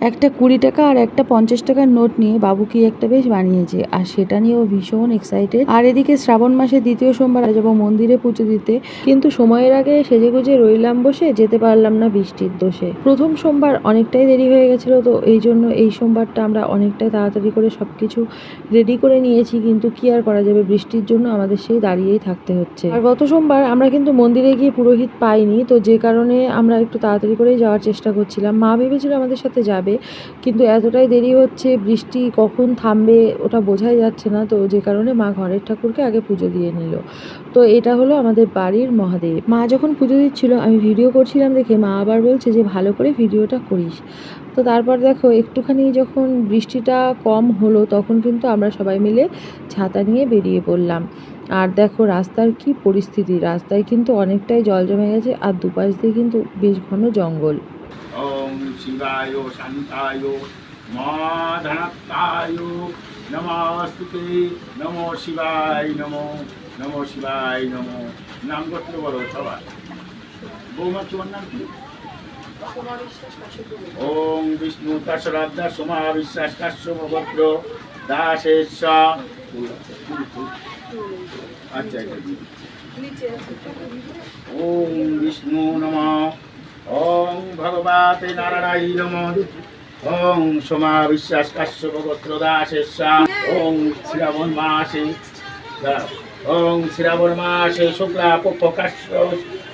একটা কুড়ি টাকা আর একটা পঞ্চাশ টাকার নোট নিয়ে বাবু কি একটা বেশ বানিয়েছে। আর সেটা নিয়েও ভীষণ এক্সাইটেড আর এদিকে শ্রাবণ মাসের দ্বিতীয় সোমবার যাব মন্দিরে পুজো দিতে। কিন্তু সময়ের আগে সেজে গুজে রইলাম বসে, যেতে পারলাম না বৃষ্টির দোষে। প্রথম সোমবার অনেকটাই দেরি হয়ে গেছিল, তো এই জন্য এই সোমবারটা আমরা অনেকটাই তাড়াতাড়ি করে সব কিছু রেডি করে নিয়েছি, কিন্তু কি আর করা যাবে? বৃষ্টির জন্য আমাদের সেই দাঁড়িয়েই থাকতে হচ্ছে। আর গত সোমবার আমরা কিন্তু মন্দিরে গিয়ে পুরোহিত পাইনি, তো যে কারণে আমরা একটু তাড়াতাড়ি করেই যাওয়ার চেষ্টা করছিলাম। মা ভেবেছিল আমাদের সাথে যাবে। কিন্তু এতটাই দেরি হচ্ছে, বৃষ্টি কখন থামবে ওটা বোঝাই যাচ্ছে না। তো যে কারণে মা ঘরের ঠাকুরকে আগে পুজো দিয়ে নিল। তো এটা হলো আমাদের বাড়ির মহাদেব। মা যখন পুজো দিচ্ছিল, আমি ভিডিও করছিলাম দেখে মা আবার বলছে যে, ভালো করে ভিডিওটা করিস। তো তারপর দেখো, একটুখানি যখন বৃষ্টিটা কম হলো, তখন কিন্তু আমরা সবাই মিলে ছাতা নিয়ে বেরিয়ে পড়লাম। আর দেখো, রাস্তার কি পরিস্থিতি। রাস্তায় কিন্তু অনেকটাই জল জমে গেছে, আর দুপাশ দিয়ে কিন্তু বেশ ঘন জঙ্গল। ॐ शिवाय शान्ताय माधनताय नमस्तु ते नमो শিবায় নমো নমো শিবায় নমো নাম করতে বলো সবাই বৌমা তোমার নাম কি ওম বিষ্ণু কাশরাধ্যা সোমা বিশ্বাস কাশ্যপ গোত্র দাসেশ আচ্ছা আচ্ছা ওম বিষ্ণু নমঃ ওং ভগবতে নারায়ণ নমঃ। ওং সোমা বিশ্বাস কাশ্যপ গোত্র দাসেশা ওং শ্রাবণ মাসে। ওং শ্রাবণ মাসে শুক্লা পক্ষ কাশ্য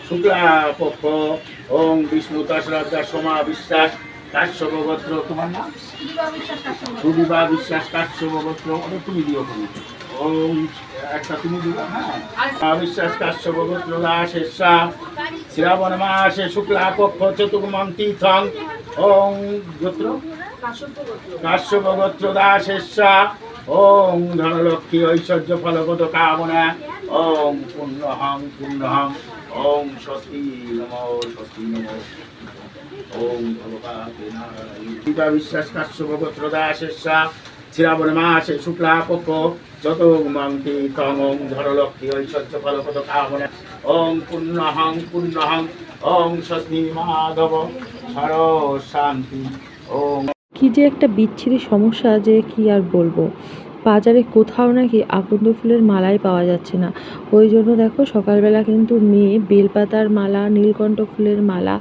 শুক্লা পক্ষ ওং বিষ্ণু দশরথা সোমা বিশ্বাস কাশ্যপ গোত্র তোমার নাম? সুবিভা বিশ্বাস কাশ্যপ গোত্র ওটা তুমি দিও তুমি ওং একটা তুমি দিও হ্যাঁ? বিশ্বাস কাশ্যপ গোত্র দাসেশা শ্রাবণ মাসে শুক্লা পক্ষ চতুর্মন্তি থং ওং গোত্র? কাশ্যপ গোত্র দাসেশা ওং ধনলক্ষ্মী ঐশ্বর্য ফলগত কামনা। ওং পুণ্যহং পুণ্যহং। ওং স্বস্তি নম স্বস্তি নম। ওং পিতা বিশ্বাস কাশ্যপ গোত্র দাসেশা শ্রাবণ মাসে, শুক্লা পক্ষ, যত থং ওং ধরলক্ষ্মী ঐশ্বর্য ফলপদ কামনা। ওং পুণ্যহং পুণ্যহং, ওং স্বস্তি মাধব, সর শান্তি। ওং কি যে একটা বিচ্ছিরি সমস্যা যে কি আর বলব। বাজারে কোথাও নাকি আকন্দ ফুলের মালাই পাওয়া যাচ্ছে না। ওই জন্য দেখো সকালবেলা কিন্তু মেয়ে বেলপাতার মালা, নীলকণ্ঠ ফুলের মালা,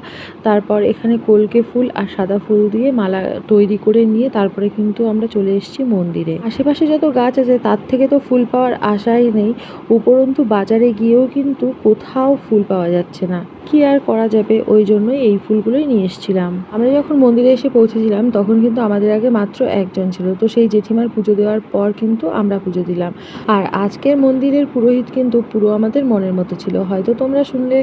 তারপর এখানে কলকে ফুল আর সাদা ফুল দিয়ে মালা তৈরি করে নিয়ে তারপরে কিন্তু আমরা চলে এসেছি মন্দিরে। আশেপাশে যত গাছ আছে তার থেকে তো ফুল পাওয়ার আশাই নেই, উপরন্তু বাজারে গিয়েও কিন্তু কোথাও ফুল পাওয়া যাচ্ছে না। কি আর করা যাবে? ওই জন্যই এই ফুলগুলোই নিয়ে এসেছিলাম। আমরা যখন মন্দিরে এসে পৌঁছেছিলাম তখন কিন্তু আমাদের আগে মাত্র একজন ছিল, তো সেই জেঠিমার পুজো দেওয়ার পর কিন্তু আমরা পুজো দিলাম। আর আজকের মন্দিরের পুরোহিত কিন্তু পুরো আমাদের মনের মতো ছিল। হয়তো তোমরা শুনলে,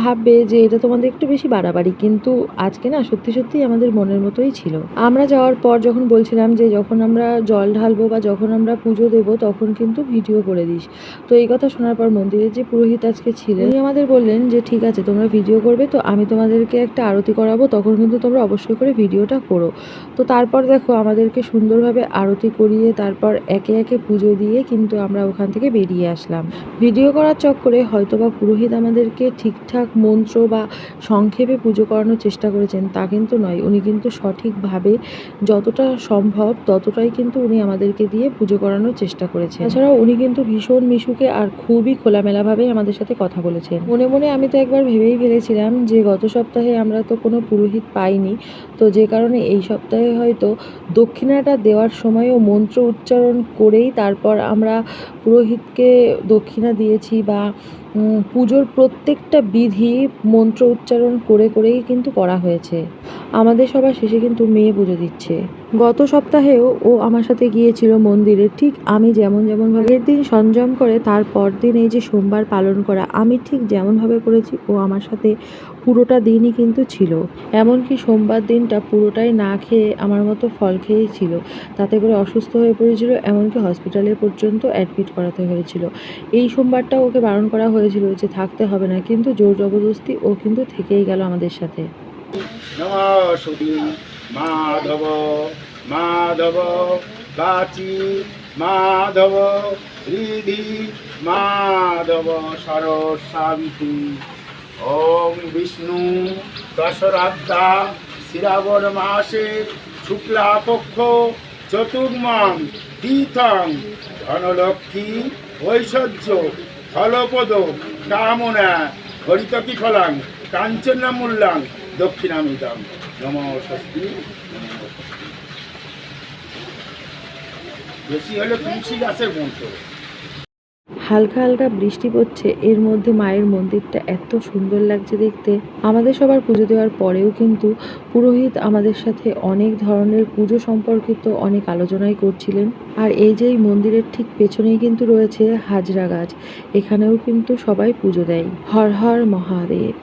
ভাববে যে এটা তোমাদের একটু বেশি বাড়াবাড়ি, কিন্তু আজকে না সত্যি সত্যি আমাদের মনের মতোই ছিল। আমরা যাওয়ার পর যখন বলছিলাম যে যখন আমরা জল ঢালবো বা যখন আমরা পুজো দেবো, তখন কিন্তু ভিডিও করে দিস। তো এই কথা শোনার পর মন্দিরের যে পুরোহিত আজকে ছিলেন, উনি আমাদের বললেন যে, ঠিক আছে, তোমরা ভিডিও করবে তো আমি তোমাদেরকে একটা আরতি করাবো, তখন কিন্তু তোমরা অবশ্যই করে ভিডিওটা করো। তো তারপর দেখো আমাদেরকে সুন্দরভাবে আরতি করিয়ে তারপর একে একে পুজো দিয়ে কিন্তু আমরা ওখান থেকে বেরিয়ে আসলাম। ভিডিও করার চক্করে হয়তো বা পুরোহিত আমাদেরকে ঠিকঠাক মন্ত্র বা সংক্ষেপে পুজো করানোর চেষ্টা করেছেন, তা কিন্তু নয়। উনি কিন্তু সঠিকভাবে যতটা সম্ভব ততটাই কিন্তু উনি আমাদেরকে দিয়ে পুজো করানোর চেষ্টা করেছেন। এছাড়াও উনি কিন্তু ভীষণ মিশুকে আর খুবই খোলামেলাভাবেই আমাদের সাথে কথা বলেছেন। মনে মনে আমি তো একবার ভেবেই ফেলেছিলাম যে গত সপ্তাহে আমরা তো কোনো পুরোহিত পাইনি। তো যে কারণে এই সপ্তাহে হয়তো দক্ষিণাটা দেওয়ার সময়ও মন্ত্র উচ্চারণ করেই তারপর আমরা পুরোহিতকে দক্ষিণা দিয়েছি বা পুজোর প্রত্যেকটা বিধি মন্ত্র উচ্চারণ করে করেই কিন্তু করা হয়েছে। আমাদের সবার শেষে কিন্তু মেয়ে পুজো দিচ্ছে। গত সপ্তাহেও ও আমার সাথে গিয়েছিল মন্দিরে। ঠিক আমি যেমন যেমনভাবে দিন সঞ্জম করে তার পরদিন এই যে সোমবার পালন করা, আমি ঠিক যেমনভাবে করেছি, ও আমার সাথে পুরোটা দিনই কিন্তু ছিল। এমনকি সোমবার দিনটা পুরোটাই না খেয়ে আমার মতো ফল খেয়েই ছিল। তাতে করে অসুস্থ হয়ে পড়েছিল, এমনকি হসপিটালে পর্যন্ত অ্যাডমিট করাতে হয়েছিল। এই সোমবারটা ওকে বারণ করা হয়েছিল যে থাকতে হবে না, কিন্তু জোর জবরদস্তি ও কিন্তু থেকেই গেল আমাদের সাথে। মাধব মাধব, বাচি, মাধব, হৃদি, মাধব সরসাবিতু ওম বিষ্ণু দশরাদ্ধা শ্রাবণ মাসের শুক্লা পক্ষ, চতুর্মং, তীর্থং, ধনলক্ষ্মী, ঐশ্বর্য ফলপদ কামনা হরিতকি ফলাং কাঞ্চন মূল্যাং দক্ষিণামিতাম নম স্বস্তি বেশি হলে তুলসী গাছের মন্ত্র। হালকা হালকা বৃষ্টি পড়ছে, এর মধ্যে মায়ের মন্দিরটা এত সুন্দর লাগছে দেখতে। আমাদের সবার পুজো দেওয়ার পরেও কিন্তু পুরোহিত আমাদের সাথে অনেক ধরনের পুজো সম্পর্কিত অনেক আলোচনাই করছিলেন। আর এই যে মন্দিরের ঠিক পেছনেই কিন্তু রয়েছে হাজরা গাছ, এখানেও কিন্তু সবাই পুজো দেয়। হর হর মহাদেব।